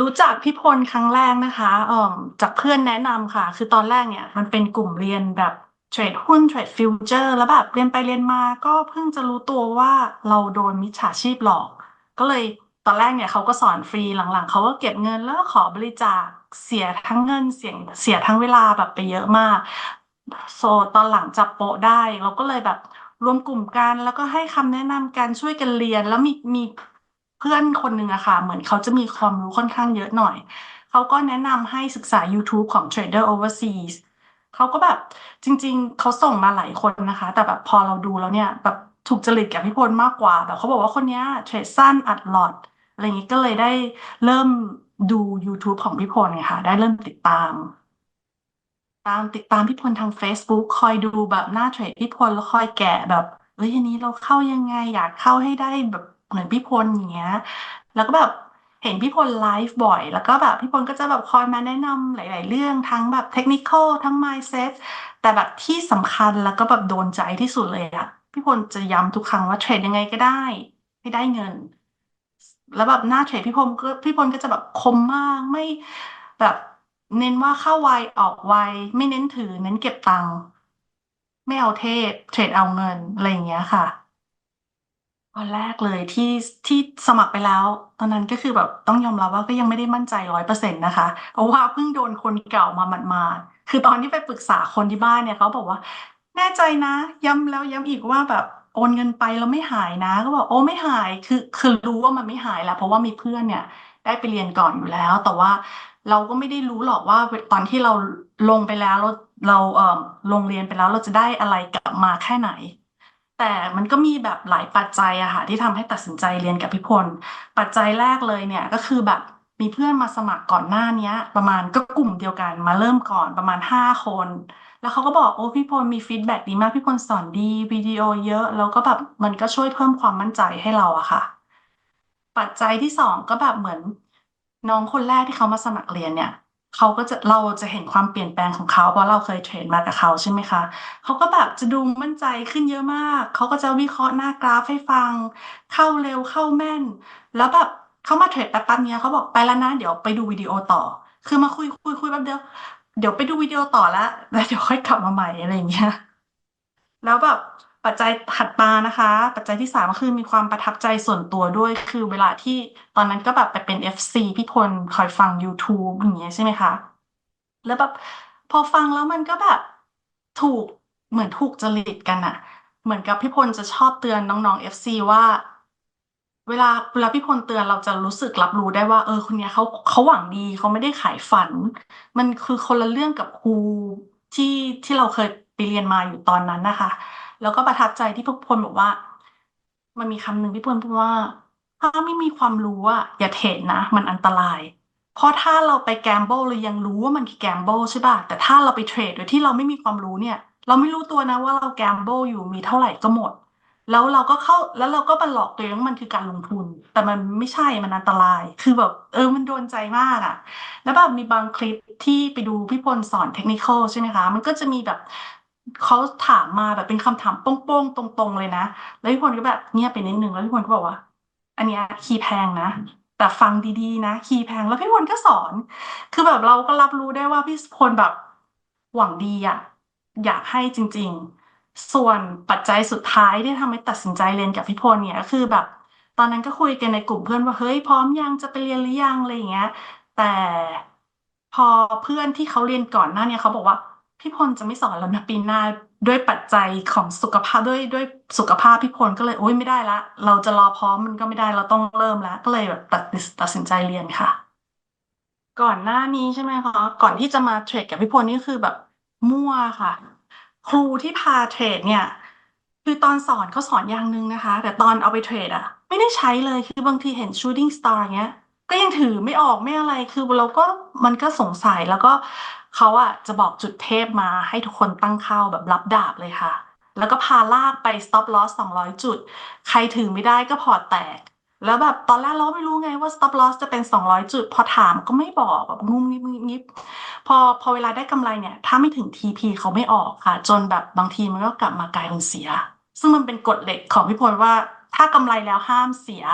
รู้จักพี่พลครั้งแรกนะคะเอ่อจากเพื่อนแนะนำค่ะ คือตอนแรกเนี่ย มันเป็นกลุ่มเรียนแบบเทรดหุ้นเทรดฟิวเจอร์แล้วแบบเรียนไปเรียนมาก็เพิ่งจะรู้ตัวว่าเราโดนมิจฉาชีพหลอก ก็เลยตอนแรกเนี่ยเขาก็สอนฟรีหลังๆเขาก็เก็บเงินแล้วขอบริจาคเสียทั้งเงินเสียเสียทั้งเวลาแบบไปเยอะมากโซตอนหลังจับโปะได้ เราก็เลยแบบรวมกลุ่มกันแล้วก็ให้คำแนะนำกันช่วยกันเรียน แล้วมีมี เพื่อนคนหนึ่งอะค่ะ เหมือนเขาจะมีความรู้ค่อนข้างเยอะหน่อย เขาก็แนะนำให้ศึกษา YouTube ของ Trader Overseas เขาก็แบบจริง ๆ เขาส่งมาหลายคนนะคะ แต่แบบพอเราดูแล้วเนี่ยแบบถูกจริตกับพี่พลมากกว่า แบบเขาบอกว่าคนเนี้ยเทรดสั้นอัดหลอตอะไรอย่างนี้ก็เลยได้เริ่มดู YouTube ของพี่พลไงค่ะ ได้เริ่มติดตาม ตามติดตามพี่พลทาง Facebook คอยดูแบบหน้าเทรดพี่พลแล้วคอยแกะแบบเอ้ยอันนี้เราเข้ายังไง อยากเข้าให้ได้แบบ เหมือนพี่พลอย่างเงี้ย แล้วก็แบบเห็นพี่พลไลฟ์บ่อย แล้วก็แบบพี่พลก็จะแบบคอยมาแนะนำหลาย ๆ เรื่องทั้งแบบเทคนิคอลทั้ง mindset แต่แบบที่สำคัญแล้วก็แบบโดนใจที่สุดเลยอะพี่พลจะย้ำทุกครั้งว่าเทรดยังไงก็ได้ ให้ได้เงิน แล้วแบบหน้าเทรดพี่พลก็พี่พลก็จะแบบคมมากไม่แบบเน้นว่าเข้าไวออกไวไม่เน้นถือเน้นเก็บตังค์ไม่เอาเทพเทรดเอาเงินอะไรอย่างเงี้ยค่ะ ตอนแรกเลยที่ ที่สมัครไปแล้ว ตอนนั้นก็คือแบบต้องยอมรับว่า ก็ยังไม่ได้มั่นใจร้อยเปอร์เซ็นต์นะคะ เพราะว่าเพิ่งโดนคนเก่ามาหมาด ๆ คือตอนที่ไปปรึกษาคนที่บ้านเนี่ยเขาบอกว่า แน่ใจนะ ย้ำแล้วย้ำอีกว่าแบบโอนเงินไปแล้วไม่หายนะ ก็บอก โอ้ ไม่หาย คือ คือรู้ว่ามันไม่หายแล้ว เพราะว่ามีเพื่อนเนี่ยได้ไปเรียนก่อนอยู่แล้ว แต่ว่าเราก็ไม่ได้รู้หรอกว่าตอนที่เราลงไปแล้ว เรา เรา เอ่อ ลงเรียนไปแล้ว เราจะได้อะไรกลับมาแค่ไหน แต่มันก็มีแบบหลายปัจจัยอะค่ะที่ทำให้ตัดสินใจเรียนกับพี่พล ปัจจัยแรกเลยเนี่ยก็คือแบบมีเพื่อนมาสมัครก่อนหน้าเนี้ย ประมาณก็กลุ่มเดียวกันมาเริ่มก่อนประมาณห้าคน แล้วเขาก็บอกโอ้พี่พลมีฟีดแบ็กดีมากพี่พลสอนดีวิดีโอเยอะ แล้วก็แบบมันก็ช่วยเพิ่มความมั่นใจให้เราอะค่ะ ปัจจัยที่สองก็แบบเหมือนน้องคนแรกที่เขามาสมัครเรียนเนี่ย เขาก็จะเราจะเห็นความเปลี่ยนแปลงของเขาเพราะเราเคยเทรนมากับเขาใช่ไหมคะเขาก็แบบจะดูมั่นใจขึ้นเยอะมากเขาก็จะวิเคราะห์หน้ากราฟให้ฟัง เข้าเร็วเข้าแม่น แล้วแบบเขามาเทรดแป๊บๆเนี้ยเขาบอกไปแล้วนะเดี๋ยวไปดูวิดีโอต่อ คือมาคุยคุยคุยแป๊บเดียวเดี๋ยวไปดูวิดีโอต่อแล้วแล้วเดี๋ยวค่อยกลับมาใหม่อะไรอย่างเงี้ยแล้วแบบ ปัจจัยถัดมานะคะ ปัจจัยที่สามก็คือมีความประทับใจส่วนตัวด้วย คือเวลาที่ตอนนั้นก็แบบไปเป็น FC พี่พลคอยฟัง YouTube อย่างเงี้ยใช่ไหมคะ แล้วแบบพอฟังแล้วมันก็แบบถูกเหมือนถูกจริตกันอะเหมือนกับพี่พลจะชอบเตือนน้องๆ FC ว่า เวลาเวลาพี่พลเตือนเราจะรู้สึกรับรู้ได้ว่า เออคนเนี้ยเขาเขาหวังดีเขาไม่ได้ขายฝัน มันคือคนละเรื่องกับครูที่ที่เราเคยไปเรียนมาอยู่ตอนนั้นนะคะ แล้วก็ประทับใจที่พี่พลบอกว่า มันมีคำหนึ่งพี่พลพูดว่า ถ้าไม่มีความรู้อะอย่าเทรดนะ มันอันตราย เพราะถ้าเราไปแกมเบิลเรายังรู้ว่ามันคือแกมเบิลใช่ป่ะแต่ถ้าเราไปเทรดโดยที่เราไม่มีความรู้เนี่ย เราไม่รู้ตัวนะว่าเราแกมเบิลอยู่มีเท่าไหร่ก็หมด แล้วเราก็เข้าแล้วเราก็บันหลอกตัวเองว่ามันคือการลงทุน แต่มันไม่ใช่มันอันตราย คือแบบ เออมันโดนใจมากอะแล้วแบบมีบางคลิปที่ไปดูพี่พลสอนเทคนิคอลใช่ไหมคะ มันก็จะมีแบบ เขาถามมาแบบเป็นคำถามโป้งๆ ตรงๆ เลยนะ แล้วพี่พลก็แบบเงียบไปนิดนึง แล้วพี่พลก็บอกว่า อันเนี้ยคีย์แพงนะ แต่ฟังดีๆ นะ คีย์แพง แล้วพี่พลก็สอน คือแบบเราก็รับรู้ได้ว่าพี่พลแบบหวังดีอะอยากให้จริง ๆ ส่วนปัจจัยสุดท้ายที่ทำให้ตัดสินใจเรียนกับพี่พลเนี่ยก็คือแบบ ตอนนั้นก็คุยกันในกลุ่มเพื่อนว่าเฮ้ยพร้อมยังจะไปเรียนหรือยังอะไรอย่างเงี้ย แต่พอเพื่อนที่เขาเรียนก่อนหน้าเนี่ยเขาบอกว่า พี่พลจะไม่สอนแล้วนะปีหน้าด้วยปัจจัยของสุขภาพด้วยด้วยสุขภาพพี่พลก็เลยโอ๊ยไม่ได้ละ เราจะรอพร้อมมันก็ไม่ได้เราต้องเริ่มแล้วก็เลยแบบตัดตัดสินใจเรียนค่ะ ก่อนหน้านี้ใช่ไหมคะก่อนที่จะมาเทรดกับพี่พลนี่คือแบบมั่วค่ะ ครูที่พาเทรดเนี่ย คือตอนสอนเขาสอนอย่างหนึ่งนะคะ แต่ตอนเอาไปเทรดอะไม่ได้ใช้เลยคือบางทีเห็น shooting star เงี้ย ก็ยังถือไม่ออกไม่อะไรคือเราก็มันก็สงสัยแล้วก็เขาอะจะบอกจุดเทพมาให้ทุกคนตั้งเข้าแบบรับดาบเลยค่ะ แล้วก็พาลากไป stop loss 200 จุด ใครถือไม่ได้ก็พอร์ตแตก แล้วแบบตอนแรกเราไม่รู้ไงว่า stop loss จะเป็น 200 จุด พอถามก็ไม่บอกแบบงุ้มงิบงิบงิบพอพอเวลาได้กำไรเนี่ย ถ้าไม่ถึง TP เขาไม่ออกค่ะ จนแบบบางทีมันก็กลับมากลายเป็นเสีย ซึ่งมันเป็นกฎเหล็กของพี่พลว่าถ้ากำไรแล้วห้ามเสีย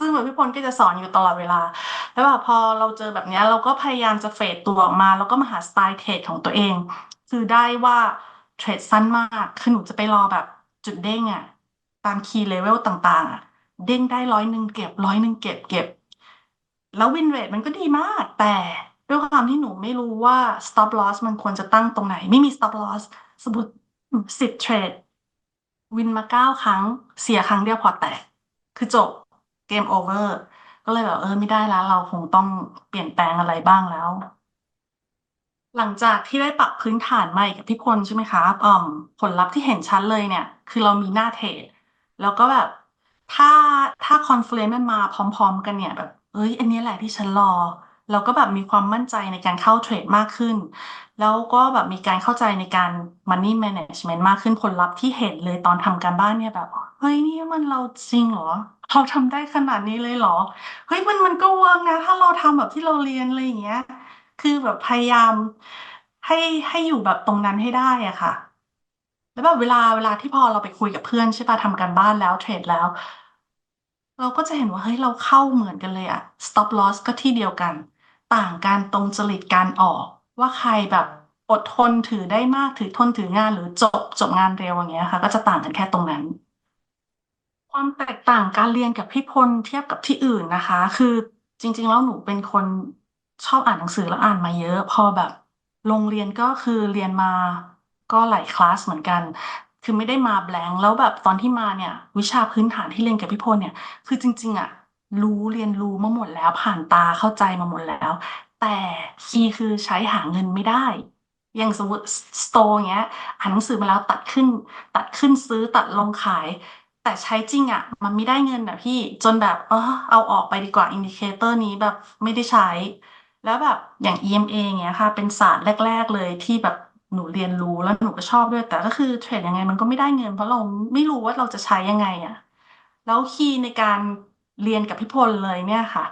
ซึ่งแบบพี่พลก็จะสอนอยู่ตลอดเวลา แล้วแบบพอเราเจอแบบเนี้ยเราก็พยายามจะเฟดตัวออกมา แล้วก็มาหาสไตล์เทรดของตัวเอง คือได้ว่าเทรดสั้นมากคือหนูจะไปรอแบบจุดเด้งอะตามคีย์เลเวลต่างๆอะเด้งได้ร้อยหนึ่งเก็บร้อยหนึ่งเก็บเก็บ แล้ววินเรทมันก็ดีมาก แต่ด้วยความที่หนูไม่รู้ว่า stop loss มันควรจะตั้งตรงไหน ไม่มี stop loss สมมติสิบเทรดวินมาเก้าครั้งเสียครั้งเดียวพอแตกคือจบ เกมโอเวอร์ ก็เลยแบบเออไม่ได้แล้วเราคงต้องเปลี่ยนแปลงอะไรบ้างแล้ว หลังจากที่ได้ปรับพื้นฐานใหม่กับพี่คนใช่ไหมคะอืมผลลัพธ์ที่เห็นชัดเลยเนี่ย คือเรามีหน้าเทรดแล้วก็แบบถ้าถ้าคอนเฟลมมันมาพร้อม ๆ กันเนี่ยแบบเอ้ย อันนี้แหละที่ฉันรอ เราก็แบบมีความมั่นใจในการเข้าเทรดมากขึ้น แล้วก็แบบมีการเข้าใจในการ money management มากขึ้นผลลัพธ์ที่เห็นเลยตอนทำการบ้านเนี่ยแบบ เฮ้ยนี่มันเราจริงเหรอเราทำได้ขนาดนี้เลยเหรอ เฮ้ยมันมันก็เวิร์กนะ ถ้าเราทำแบบที่เราเรียนอะไรอย่างเงี้ย คือแบบพยายามให้ให้อยู่แบบตรงนั้นให้ได้อะค่ะ แล้วแบบเวลาเวลาที่พอเราไปคุยกับเพื่อนใช่ปะทำการบ้านแล้วเทรดแล้ว เราก็จะเห็นว่าเฮ้ยเราเข้าเหมือนกันเลยอะ stop loss ก็ที่เดียวกัน ต่างกันตรงจริตการออก ว่าใครแบบอดทนถือได้มากถือทนถืองานหรือจบจบงานเร็วอย่างเงี้ยค่ะ ก็จะต่างกันแค่ตรงนั้น ความแตกต่างการเรียนกับพี่พลเทียบกับที่อื่นนะคะ คือจริง ๆ แล้วหนูเป็นคนชอบอ่านหนังสือแล้วอ่านมาเยอะ พอแบบโรงเรียนก็คือเรียนมาก็หลายคลาสเหมือนกัน คือไม่ได้มาแบงแล้วแบบตอนที่มาเนี่ย วิชาพื้นฐานที่เรียนกับพี่พลเนี่ย คือจริง ๆอะ รู้เรียนรู้มาหมดแล้ว ผ่านตาเข้าใจมาหมดแล้ว แต่คีย์คือใช้หาเงินไม่ได้ อย่างสมมติสโตร์เงี้ยอ่านหนังสือมาแล้วตัดขึ้น ตัดขึ้นซื้อตัดลงขาย แต่ใช้จริงอะมันไม่ได้เงินอะพี่จนแบบเออเอาออกไปดีกว่าอินดิเคเตอร์นี้แบบไม่ได้ใช้ แล้วแบบอย่าง EMA เงี้ยค่ะ เป็นศาสตร์แรก ๆ เลยที่แบบหนูเรียนรู้แล้วหนูก็ชอบด้วย แต่ก็คือเทรดยังไงมันก็ไม่ได้เงิน เพราะเราไม่รู้ว่าเราจะใช้ยังไงอะ แล้วคีย์ในการ เรียนกับพี่พลเลยเนี่ยค่ะ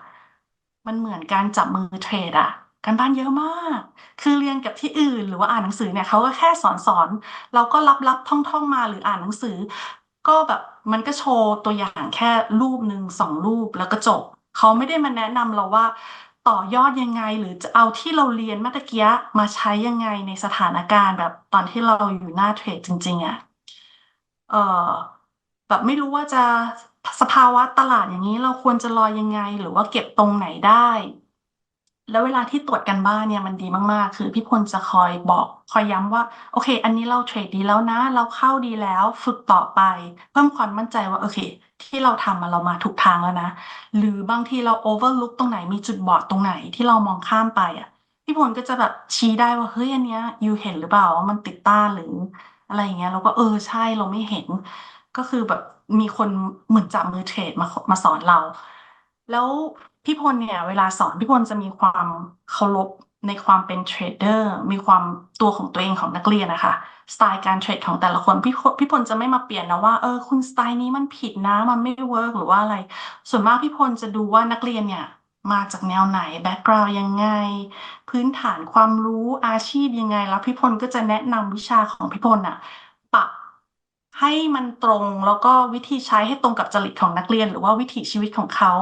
มันเหมือนการจับมือเทรดอะการบ้านเยอะมาก คือเรียนกับที่อื่นหรือว่าอ่านหนังสือเนี่ยเขาก็แค่สอนสอน เราก็รับรับท่องท่องมาหรืออ่านหนังสือ ก็แบบมันก็โชว์ตัวอย่างแค่รูปหนึ่งสองรูปแล้วก็จบเขาไม่ได้มาแนะนำเราว่าต่อยอดยังไง หรือจะเอาที่เราเรียนเมื่อตะกี้มาใช้ยังไงในสถานการณ์ แบบตอนที่เราอยู่หน้าเทรดจริง ๆอะเออแบบไม่รู้ว่าจะ สภาวะตลาดอย่างนี้เราควรจะรอยังไง หรือว่าเก็บตรงไหนได้ แล้วเวลาที่ตรวจกันบ้านเนี่ยมันดีมาก ๆ คือพี่พลจะคอยบอกคอยย้ำว่า โอเค อันนี้เราเทรดดีแล้วนะ เราเข้าดีแล้วฝึกต่อไป เพิ่มความมั่นใจว่าโอเค ที่เราทำมาเรามาถูกทางแล้วนะ หรือบางทีเราโอเวอร์ลุกตรงไหนมีจุดบอดตรงไหนที่เรามองข้ามไปอะพี่พลก็จะแบบชี้ได้ว่าเฮ้ยอันเนี้ยยูเห็นหรือเปล่าว่ามันติดต้านหรืออะไรอย่างเงี้ยเราก็เออใช่เราไม่เห็น ก็คือแบบมีคนเหมือนจับมือเทรดมามาสอนเรา แล้วพี่พลเนี่ยเวลาสอนพี่พลจะมีความเคารพในความเป็นเทรดเดอร์มีความตัวของตัวเองของนักเรียนนะคะสไตล์การเทรดของแต่ละคนพี่พี่พลจะไม่มาเปลี่ยนนะว่าเออคุณสไตล์นี้มันผิดนะมันไม่เวิร์กหรือว่าอะไร ส่วนมากพี่พลจะดูว่านักเรียนเนี่ยมาจากแนวไหนแบ็กกราวด์ยังไง พื้นฐานความรู้อาชีพยังไง แล้วพี่พลก็จะแนะนำวิชาของพี่พลอะปรับ ให้มันตรงแล้วก็วิธีใช้ให้ตรงกับจริตของนักเรียน หรือว่าวิถีชีวิตของเขา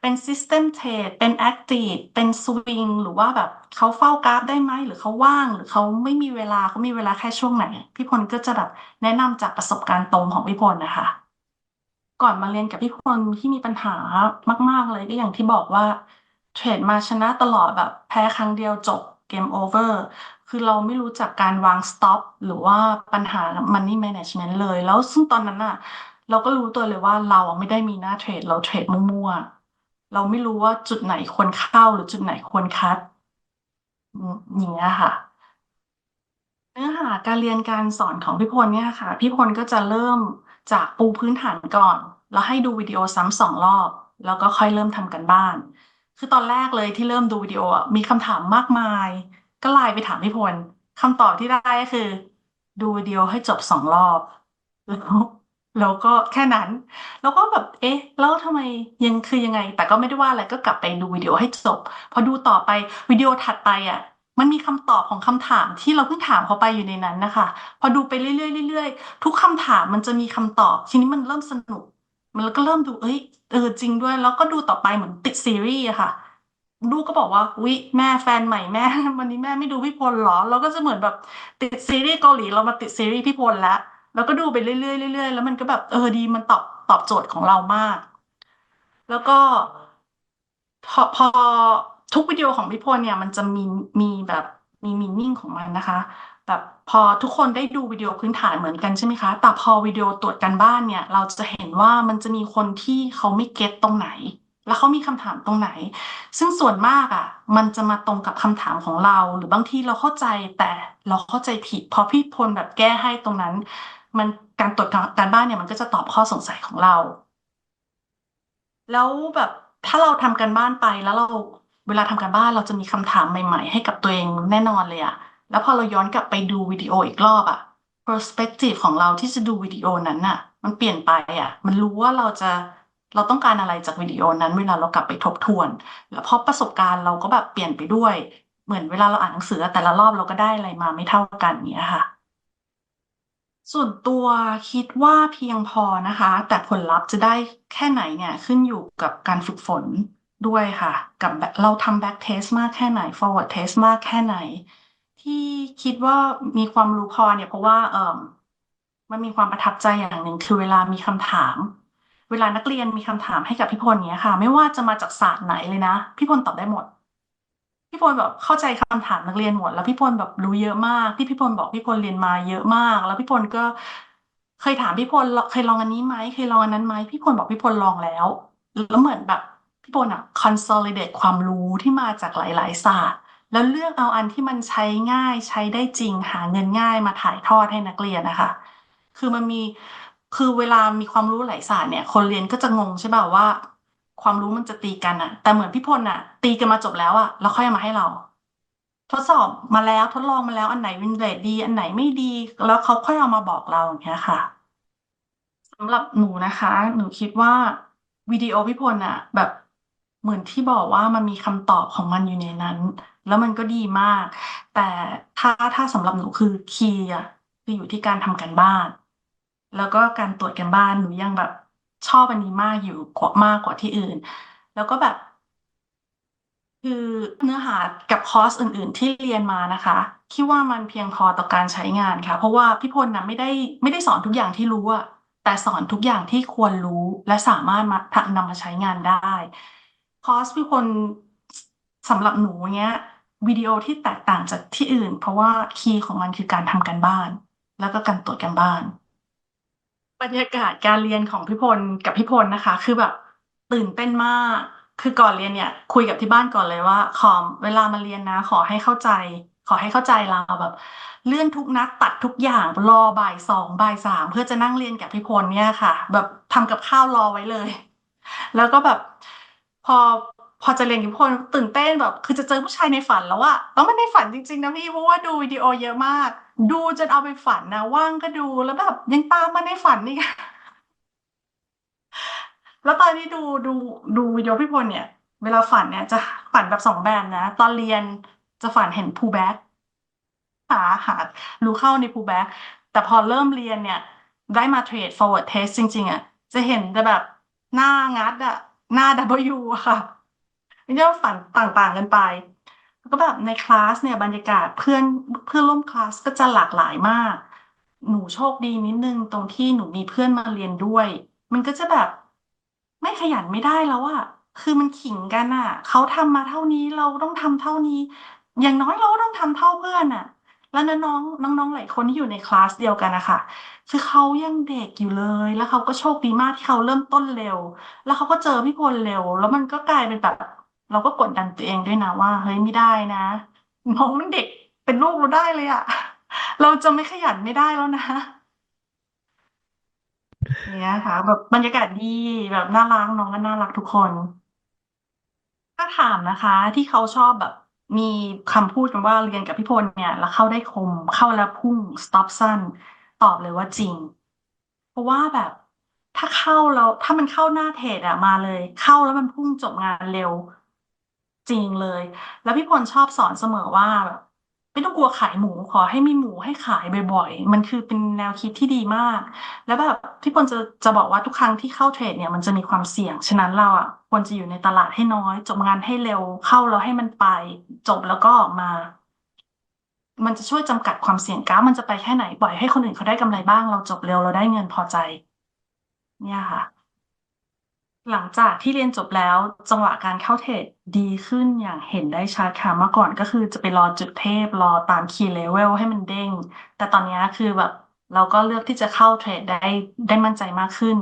เป็น System Trade เป็น Active เป็น Swing หรือว่าแบบเขาเฝ้ากราฟได้ไหมหรือเขาว่าง หรือเขาไม่มีเวลาเขามีเวลาแค่ช่วงไหน พี่พลก็จะแบบแนะนำจากประสบการณ์ตรงของพี่พลนะคะ ก่อนมาเรียนกับพี่พลที่มีปัญหามาก ๆเลยก็อย่างที่บอกว่าเทรดมาชนะตลอดแบบแพ้ครั้งเดียวจบ เกมโอเวอร์คือเราไม่รู้จักการวางสต็อปหรือว่าปัญหา Money Management เลย แล้วซึ่งตอนนั้นอะเราก็รู้ตัวเลยว่าเราไม่ได้มีหน้าเทรด เราเทรดมั่วๆ เราไม่รู้ว่าจุดไหนควรเข้าหรือจุดไหนควรคัดอย่างเงี้ยค่ะ เนื้อหาการเรียนการสอนของพี่พลเนี่ยค่ะ พี่พลก็จะเริ่มจากปูพื้นฐานก่อน แล้วให้ดูวิดีโอซ้ำสองรอบ แล้วก็ค่อยเริ่มทำกันบ้าน คือตอนแรกเลยที่เริ่มดูวิดีโออะมีคำถามมากมาย ก็ไลน์ไปถามพี่พลคำตอบที่ได้ก็คือ ดูวิดีโอให้จบสองรอบ แล้วแล้วก็แค่นั้น แล้วก็แบบ เอ๊ะ แล้วทำไมยังคือยังไง แต่ก็ไม่ได้ว่าอะไรก็กลับไปดูวิดีโอให้จบ พอดูต่อไปวิดีโอถัดไปอะ มันมีคำตอบของคำถามที่เราเพิ่งถามเขาไปอยู่ในนั้นนะคะ พอดูไปเรื่อยๆเรื่อยๆทุกคำถามมันจะมีคำตอบ ทีนี้มันเริ่มสนุก มันก็เริ่มดูเอ้ยเออจริงด้วย แล้วก็ดูต่อไปเหมือนติดซีรีส์อะค่ะ ลูกก็บอกว่าวิแม่แฟนใหม่แม่ วันนี้แม่ไม่ดูพี่พลหรอเราก็จะเหมือนแบบติดซีรีส์เกาหลีเรามาติดซีรีส์พี่พลแล้วแล้วก็ดูไปเรื่อยๆเรื่อยๆแล้วมันก็แบบเออดีมันตอบตอบโจทย์ของเรามาก แล้วก็พอพอทุกวิดีโอของพี่พลเนี่ย มันจะมีมีแบบมีมีนิ่งของมันนะคะ แบบพอทุกคนได้ดูวิดีโอพื้นฐานเหมือนกันใช่ไหมคะ แต่พอวิดีโอตรวจการบ้านเนี่ย เราจะเห็นว่ามันจะมีคนที่เขาไม่เก็ตตรงไหน แล้วเขามีคำถามตรงไหน ซึ่งส่วนมากอะ มันจะมาตรงกับคำถามของเรา หรือบางทีเราเข้าใจแต่เราเข้าใจผิด พอพี่พลแบบแก้ให้ตรงนั้น มันการตรวจการบ้านเนี่ยมันก็จะตอบข้อสงสัยของเรา แล้วแบบถ้าเราทำการบ้านไปแล้วเราเวลาทำการบ้านเราจะมีคำถามใหม่ ๆ ให้กับตัวเองแน่นอนเลยอะ แล้วพอเราย้อนกลับไปดูวิดีโออีกรอบอะ perspective ของเราที่จะดูวิดีโอนั้นน่ะ มันเปลี่ยนไปอะมันรู้ว่าเราจะเราต้องการอะไรจากวิดีโอนั้นเวลาเรากลับไปทบทวน แล้วเพราะประสบการณ์เราก็แบบเปลี่ยนไปด้วย เหมือนเวลาเราอ่านหนังสือแต่ละรอบเราก็ได้อะไรมาไม่เท่ากันเนี้ยค่ะ ส่วนตัวคิดว่าเพียงพอนะคะ แต่ผลลัพธ์จะได้แค่ไหนเนี่ยขึ้นอยู่กับการฝึกฝนด้วยค่ะ กับแบบเราทำ back test มากแค่ไหน forward test มากแค่ไหน ที่คิดว่ามีความรู้พอเนี่ยเพราะว่าเออมันมีความประทับใจอย่างหนึ่งคือเวลามีคำถาม เวลานักเรียนมีคำถามให้กับพี่พลเนี้ยค่ะ ไม่ว่าจะมาจากศาสตร์ไหนเลยนะพี่พลตอบได้หมด พี่พลแบบเข้าใจคำถามนักเรียนหมด แล้วพี่พลแบบรู้เยอะมากที่พี่พลบอกพี่พลเรียนมาเยอะมาก แล้วพี่พลก็เคยถามพี่พลเคยลองอันนี้ไหมเคยลองอันนั้นไหมพี่พลบอกพี่พลลองแล้วแล้วเหมือนแบบพี่พลอะ consolidate ความรู้ที่มาจากหลาย ๆ ศาสตร์ แล้วเลือกเอาอันที่มันใช้ง่ายใช้ได้จริงหาเงินง่ายมาถ่ายทอดให้นักเรียนนะคะ คือมันมีคือเวลามีความรู้หลายศาสตร์เนี่ย คนเรียนก็จะงงใช่ป่ะว่า ความรู้มันจะตีกันอะแต่เหมือนพี่พลอะตีกันมาจบแล้วอะแล้วค่อยเอามาให้เรา ทดสอบมาแล้วทดลองมาแล้วอันไหนวินเรทดี อันไหนไม่ดี แล้วเขาค่อยเอามาบอกเราอย่างเงี้ยค่ะสำหรับหนูนะคะ หนูคิดว่าวิดีโอพี่พลอะแบบเหมือนที่บอกว่ามันมีคำตอบของมันอยู่ในนั้น แล้วมันก็ดีมาก แต่ถ้าถ้าสำหรับหนูคือคีย์อะคืออยู่ที่การทำการบ้าน แล้วก็การตรวจการบ้านหนูยังแบบชอบอันนี้มากอยู่กว่ามากกว่าที่อื่น แล้วก็แบบ คือเนื้อหากับคอร์สอื่น ๆ ที่เรียนมานะคะคิดว่ามันเพียงพอต่อการใช้งานค่ะ เพราะว่าพี่พลนะไม่ได้ไม่ได้สอนทุกอย่างที่รู้อะแต่สอนทุกอย่างที่ควรรู้และสามารถมานำมาใช้งานได้ คอร์สพี่พล สำหรับหนูเนี้ยวิดีโอที่แตกต่างจากที่อื่น เพราะว่าคีย์ของมันคือการทำการบ้าน แล้วก็การตรวจการบ้าน บรรยากาศการเรียนของพี่พลกับพี่พลนะคะ คือแบบตื่นเต้นมาก คือก่อนเรียนเนี่ย คุยกับที่บ้านก่อนเลยว่า ขอเวลามาเรียนนะ ขอให้เข้าใจ ขอให้เข้าใจเราแบบ เลื่อนทุกนัดตัดทุกอย่างรอบ่ายสองบ่ายสามเพื่อจะนั่งเรียนกับพี่พลเนี่ยค่ะ แบบทำกับข้าวรอไว้เลย แล้วก็แบบพอ พอจะเรียนกับพี่พลตื่นเต้นแบบ คือจะเจอผู้ชายในฝันแล้วอะแล้วมันในฝันจริงๆนะพี่เพราะว่าดูวิดีโอเยอะมาก ดูจนเอาไปฝันนะว่างก็ดูแล้วแบบยังตามมาในฝันนี่แล้วตอนที่ดูดูดูวิดีโอพี่พลเนี่ย เวลาฝันเนี่ยจะฝันแบบสองแบบนะ ตอนเรียนจะฝันเห็นพูแบ็กหาหารู้เข้าในพูแบ็กแต่พอเริ่มเรียนเนี่ย ได้มาเทรด forward test จริง ๆอะจะเห็นแต่แบบหน้างัดอะหน้า W อะค่ะ นี่ก็ฝันต่างๆกันไปแล้วก็แบบในคลาสเนี่ยบรรยากาศเพื่อนเพื่อนร่วมคลาสก็จะหลากหลายมาก หนูโชคดีนิดนึงตรงที่หนูมีเพื่อนมาเรียนด้วย มันก็จะแบบไม่ขยันไม่ได้แล้วอะคือมันขิงกันอะเขาทำมาเท่านี้เราต้องทำเท่านี้ อย่างน้อยเราก็ต้องทำเท่าเพื่อนอะแล้วน้องน้องๆหลายคนที่อยู่ในคลาสเดียวกันนะคะคือเขายังเด็กอยู่เลย แล้วเขาก็โชคดีมากที่เขาเริ่มต้นเร็ว แล้วเขาก็เจอพี่พลเร็ว แล้วมันก็กลายเป็นแบบ เราก็กดดันตัวเองด้วยนะว่า เฮ้ยไม่ได้นะน้องมันเด็กเป็นลูกเราได้เลยอะเราจะไม่ขยันไม่ได้แล้วนะเนี้ยค่ะ แบบบรรยากาศดีแบบน่ารักน้องก็น่ารักทุกคน ถ้าถามนะคะ ที่เขาชอบแบบ มีคำพูดกันว่าเรียนกับพี่พลเนี่ย แล้วเข้าได้คม เข้าแล้วพุ่ง stop สั้น ตอบเลยว่าจริง เพราะว่าแบบถ้าเข้าแล้วถ้ามันเข้าหน้าเทรดอะมาเลย เข้าแล้วมันพุ่งจบงานเร็ว จริงเลย แล้วพี่พลชอบสอนเสมอว่าแบบไม่ต้องกลัวขายหมู ขอให้มีหมูให้ขายบ่อยๆ มันคือเป็นแนวคิดที่ดีมาก แล้วแบบพี่พลจะจะบอกว่าทุกครั้งที่เข้าเทรดเนี่ยมันจะมีความเสี่ยง ฉะนั้นเราอะควรจะอยู่ในตลาดให้น้อย จบงานให้เร็วเข้าแล้วให้มันไป จบแล้วก็ออกมา มันจะช่วยจำกัดความเสี่ยงกราฟมันจะไปแค่ไหนปล่อยให้คนอื่นเขาได้กำไรบ้าง เราจบเร็วเราได้เงินพอใจ เนี่ยค่ะ หลังจากที่เรียนจบแล้ว จังหวะการเข้าเทรดดีขึ้นอย่างเห็นได้ชัดค่ะ เมื่อก่อนก็คือจะไปรอจุดเทพ รอตามคีย์เลเวลให้มันเด้ง แต่ตอนนี้คือแบบเราก็เลือกที่จะเข้าเทรดได้ได้มั่นใจมากขึ้น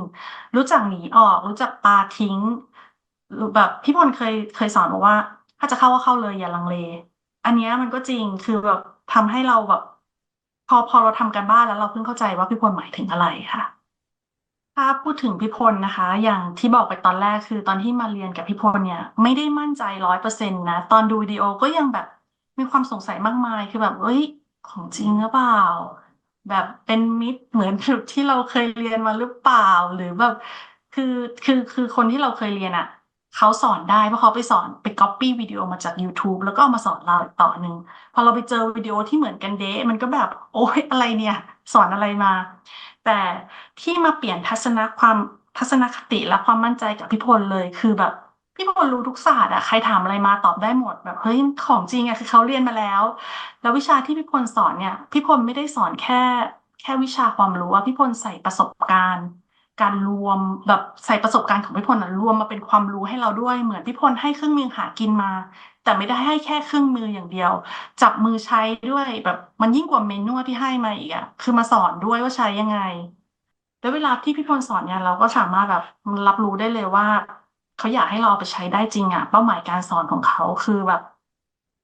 รู้จักหนีออก รู้จักปาทิ้งแบบพี่พลเคยเคยสอนบอกว่า ถ้าจะเข้าก็เข้าเลยอย่าลังเล อันเนี้ยมันก็จริงคือแบบทำให้เราแบบ พอพอเราทำกันบ้านแล้วเราเพิ่งเข้าใจว่าพี่พลหมายถึงอะไรค่ะ ถ้าพูดถึงพี่พลนะคะ อย่างที่บอกไปตอนแรกคือตอนที่มาเรียนกับพี่พลเนี่ย ไม่ได้มั่นใจร้อยเปอร์เซ็นต์นะ ตอนดูวิดีโอก็ยังแบบมีความสงสัยมากมายคือแบบเอ้ย ของจริงหรือเปล่า แบบเป็นมิตรเหมือนแบบที่เราเคยเรียนมาหรือเปล่าหรือแบบคือคือคือคนที่เราเคยเรียนอะเขาสอนได้เพราะเขาไปสอนไปก๊อปปี้วิดีโอมาจาก YouTube แล้วก็เอามาสอนเราอีกต่อหนึ่งพอเราไปเจอวิดีโอที่เหมือนกันเดะมันก็แบบ โอ๊ยอะไรเนี่ย สอนอะไรมา แต่ที่มาเปลี่ยนทัศนความทัศนคติและความมั่นใจกับพี่พลเลยคือแบบพี่พลรู้ทุกศาสตร์อะใครถามอะไรมาตอบได้หมดแบบเฮ้ยของจริงอะคือเขาเรียนมาแล้ว แล้ววิชาที่พี่พลสอนเนี่ย พี่พลไม่ได้สอนแค่ แค่วิชาความรู้อะพี่พลใส่ประสบการณ์ การรวมแบบใส่ประสบการณ์ของพี่พลอะรวมมาเป็นความรู้ให้เราด้วยเหมือนพี่พลให้เครื่องมือหากินมา แต่ไม่ได้ให้แค่เครื่องมืออย่างเดียว จับมือใช้ด้วยแบบมันยิ่งกว่าเมนูที่ให้มาอีกอะคือมาสอนด้วยว่าใช้ยังไง แล้วเวลาที่พี่พลสอนเนี่ยเราก็สามารถแบบรับรู้ได้เลยว่าเขาอยากให้เราเอาไปใช้ได้จริงอะเป้าหมายการสอนของเขาคือแบบ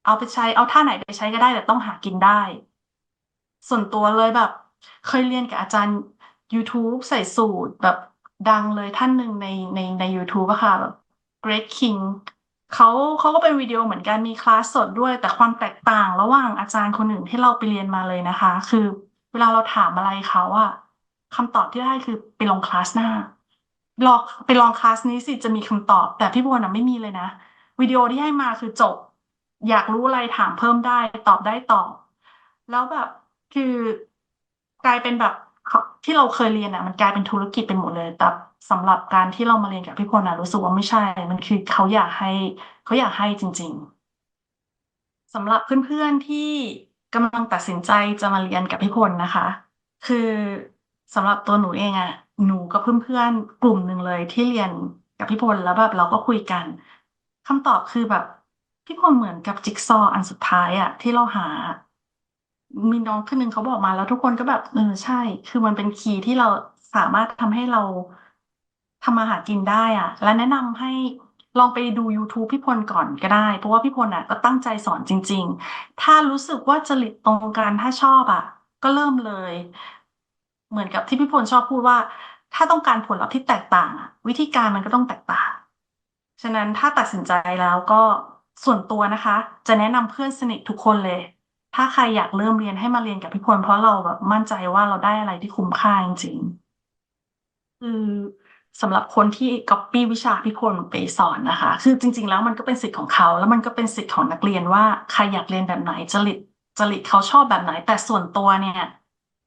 เอาไปใช้เอาท่าไหนไปใช้ก็ได้แต่ต้องหากินได้ ส่วนตัวเลยแบบ เคยเรียนกับอาจารย์ YouTube ใส่สูตรแบบดังเลยท่านหนึ่งในในใน YouTube อะค่ะแบบ Great King เขาเขาก็เป็นวิดีโอเหมือนกันมีคลาสสดด้วย แต่ความแตกต่างระหว่างอาจารย์คนอื่นที่เราไปเรียนมาเลยนะคะ คือเวลาเราถามอะไรเขาอะคำตอบที่ได้คือไปลองคลาสหน้าลองไปลองคลาสนี้สิจะมีคำตอบ แต่พี่บัวน่ะไม่มีเลยนะวิดีโอที่ให้มาคือจบ อยากรู้อะไรถามเพิ่มได้ตอบได้ตอบ แล้วแบบคือกลายเป็นแบบ ที่เราเคยเรียนอะ มันกลายเป็นธุรกิจเป็นหมดเลย แต่สำหรับการที่เรามาเรียนกับพี่พลนะรู้สึกว่าไม่ใช่ มันคือเขาอยากให้เขาอยากให้จริง ๆสำหรับเพื่อนๆที่กำลังตัดสินใจจะมาเรียนกับพี่พลนะคะ คือสำหรับตัวหนูเองอะหนูกับเพื่อนๆกลุ่มหนึ่งเลยที่เรียนกับพี่พลแล้วแบบเราก็คุยกันคำตอบคือแบบพี่พลเหมือนกับจิ๊กซอว์อันสุดท้ายอะที่เราหา มีน้องคนหนึ่งเขาบอกมาแล้วทุกคนก็แบบ เออใช่ คือมันเป็นคีย์ที่เราสามารถทำให้เราทำมาหากินได้อะ และแนะนำให้ลองไปดู YouTube พี่พลก่อนก็ได้ เพราะว่าพี่พลอะก็ตั้งใจสอนจริง ๆ ถ้ารู้สึกว่าจริตตรงกันถ้าชอบอะ ก็เริ่มเลย เหมือนกับที่พี่พลชอบพูดว่า ถ้าต้องการผลลัพธ์ที่แตกต่างอะวิธีการมันก็ต้องแตกต่าง ฉะนั้นถ้าตัดสินใจแล้วก็ส่วนตัวนะคะ จะแนะนำเพื่อนสนิททุกคนเลย ถ้าใครอยากเริ่มเรียนให้มาเรียนกับพี่พลเพราะเราแบบมั่นใจว่าเราได้อะไรที่คุ้มค่าจริงๆคือสำหรับคนที่ก๊อปปี้วิชาพี่พลไปสอนนะคะ คือจริง ๆ แล้วมันก็เป็นสิทธิ์ของเขา แล้วมันก็เป็นสิทธิ์ของนักเรียนว่าใครอยากเรียนแบบไหนจริตจริตเขาชอบแบบไหน แต่ส่วนตัวเนี่ย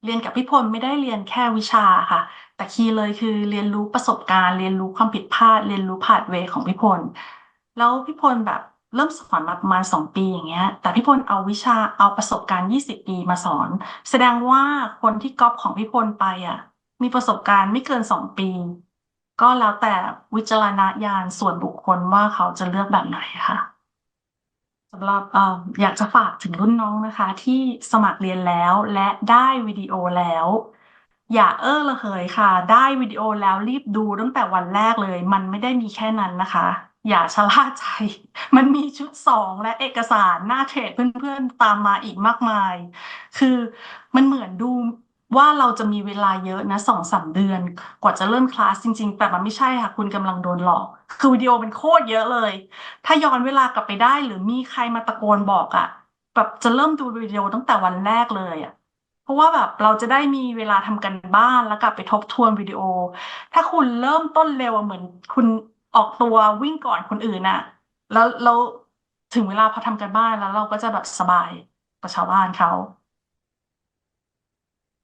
เรียนกับพี่พลไม่ได้เรียนแค่วิชาค่ะ แต่คีย์เลยคือเรียนรู้ประสบการณ์ เรียนรู้ความผิดพลาด เรียนรู้พาธเวของพี่พลแล้วพี่พลแบบ เริ่มสอนมาประมาณสองปีอย่างเงี้ย แต่พี่พลเอาวิชาเอาประสบการณ์ยี่สิบปีมาสอน แสดงว่าคนที่ก๊อปของพี่พลไปอะ มีประสบการณ์ไม่เกินสองปี ก็แล้วแต่วิจารณญาณส่วนบุคคลว่าเขาจะเลือกแบบไหนค่ะสำหรับเอ่ออยากจะฝากถึงรุ่นน้องนะคะ ที่สมัครเรียนแล้วและได้วิดีโอแล้ว อย่าเอ้อระเหยค่ะ ได้วิดีโอแล้วรีบดูตั้งแต่วันแรกเลย มันไม่ได้มีแค่นั้นนะคะ อย่าชะล่าใจ มันมีชุดสองและเอกสารหน้าเทรดเพื่อนๆตามมาอีกมากมาย คือมันเหมือนดูว่าเราจะมีเวลาเยอะนะสองสามเดือน กว่าจะเริ่มคลาสจริง ๆ แต่มันไม่ใช่ค่ะ คุณกำลังโดนหลอก คือวิดีโอเป็นโคตรเยอะเลย ถ้าย้อนเวลากลับไปได้หรือมีใครมาตะโกนบอกอะแบบจะเริ่มดูวิดีโอตั้งแต่วันแรกเลยอะเพราะว่าแบบเราจะได้มีเวลาทำกันบ้านแล้วกลับไปทบทวนวิดีโอ ถ้าคุณเริ่มต้นเร็วเหมือนคุณ ออกตัววิ่งก่อนคนอื่นน่ะ แล้วเราถึงเวลาพอทำกันบ้านแล้วเราก็จะแบบสบายกับชาวบ้านเขา